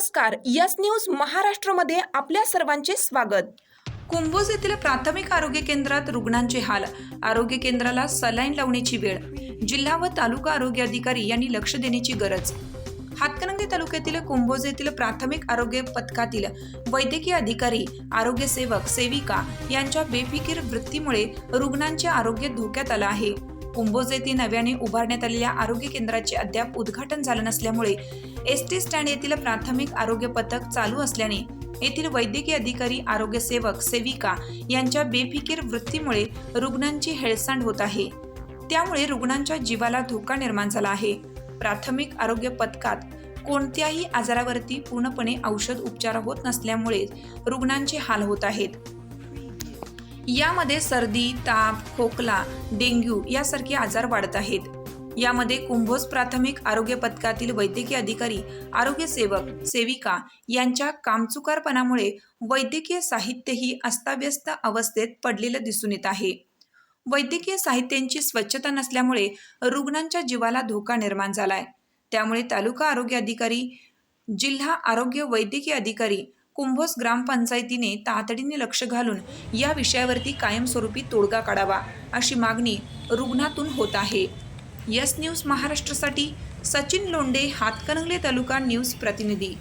नमस्कार. Yes news महाराष्ट्रमध्ये आपल्या सर्वांचे स्वागत. कुंभोज येथील प्राथमिक आरोग्य केंद्रात रुग्णांचे हाल. आरोग्य केंद्राला सलाईन लावण्याची वेळ. जिल्हा व तालुका आरोग्य अधिकारी यांनी लक्ष देण्याची गरज. हातकणंगले तालुक्यातील कुंभोज येथील प्राथमिक आरोग्य पथकातील वैद्यकीय अधिकारी आरोग्य सेवक सेविका यांच्या बेफिकीर वृत्तीमुळे रुग्णांचे आरोग्य धोक्यात आलं आहे. कुंभोज येथे नव्याने उभारण्यात आलेल्या आरोग्य केंद्राचे अद्याप उद्घाटन झालं नसल्यामुळे एस टी स्टँड येथील प्राथमिक आरोग्य पथक चालू असल्याने येथील वैद्यकीय अधिकारी आरोग्य सेवक सेविका यांच्या बेफिकीर वृत्तीमुळे रुग्णांची हेळसांड होत आहे. त्यामुळे रुग्णांच्या जीवाला धोका निर्माण झाला आहे. प्राथमिक आरोग्य पथकात कोणत्याही आजारावरती पूर्णपणे औषध उपचार होत नसल्यामुळे रुग्णांचे हाल होत आहेत. यामध्ये सर्दी ताप खोकला डेंग्यू यासारखे आजार वाढत आहेत. यामध्ये कुंभोज प्राथमिक आरोग्य पथकातील वैद्यकीय अधिकारी आरोग्य सेवक सेविका यांच्या कामचुकारपणामुळे वैद्यकीय साहित्यही अस्ताव्यस्त अवस्थेत पडलेलं दिसून येत आहे. वैद्यकीय साहित्यांची स्वच्छता नसल्यामुळे रुग्णांच्या जीवाला धोका निर्माण झालाय. त्यामुळे तालुका आरोग्य अधिकारी जिल्हा आरोग्य वैद्यकीय अधिकारी कुंभोस ग्रामपंचायतीने तातडीने लक्ष घालून या विषयावरती कायमस्वरूपी तोडगा काढावा अशी मागणी रुग्णातून होत आहे. यस न्यूज महाराष्ट्रासाठी सचिन लोंडे हातकणंगले तालुका न्यूज प्रतिनिधी.